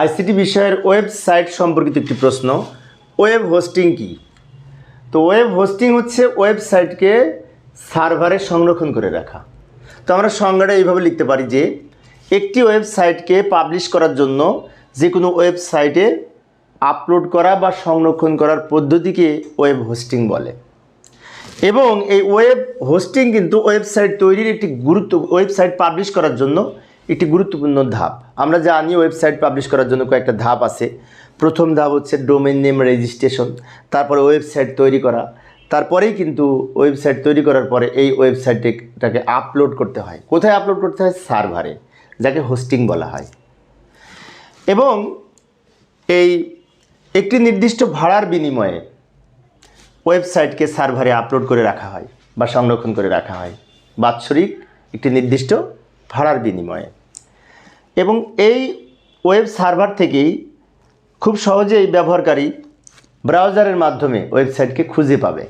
ICT বিষয়ের website সম্পর্কিত একটি প্রশ্ন, ওয়েব হোস্টিং কি? তো ওয়েব হোস্টিং হচ্ছে ওয়েবসাইটকে সার্ভারে সংরক্ষণ করে রাখা। তো আমরা সংজ্ঞাটা এইভাবে লিখতে পারি যে, একটি ওয়েবসাইটকে পাবলিশ করার জন্য যে কোনো ওয়েবসাইটে আপলোড করা বা সংরক্ষণ করার পদ্ধতিকে ওয়েব হোস্টিং বলে। এবং এই ওয়েব হোস্টিং কিন্তু ওয়েবসাইট তৈরির একটি গুরুত্ব, ওয়েবসাইট পাবলিশ করার জন্য একটি গুরুত্বপূর্ণ ধাপ। আমরা জানি ওয়েবসাইট পাবলিশ করার জন্য কয়েকটা ধাপ আছে। প্রথম ধাপ হচ্ছে ডোমেন নেম রেজিস্ট্রেশন তারপরে ওয়েবসাইট তৈরি করা। তারপরেই কিন্তু ওয়েবসাইট তৈরি করার পরে এই ওয়েবসাইটটাকে আপলোড করতে হয়। কোথায় আপলোড করতে হয়? সার্ভারে, যাকে হোস্টিং বলা হয়। এবং এই একটি নির্দিষ্ট ভাড়ার বিনিময়ে ওয়েবসাইটকে সার্ভারে আপলোড করে রাখা হয় বা সংরক্ষণ করে রাখা হয়। বাৎসরিক একটি নির্দিষ্ট ভাড়ার বিনিময়ে। এবং এই ওয়েব সার্ভার থেকেই খুব সহজেই ব্যবহারকারী ব্রাউজারের মাধ্যমে ওয়েবসাইটকে খুঁজে পাবে।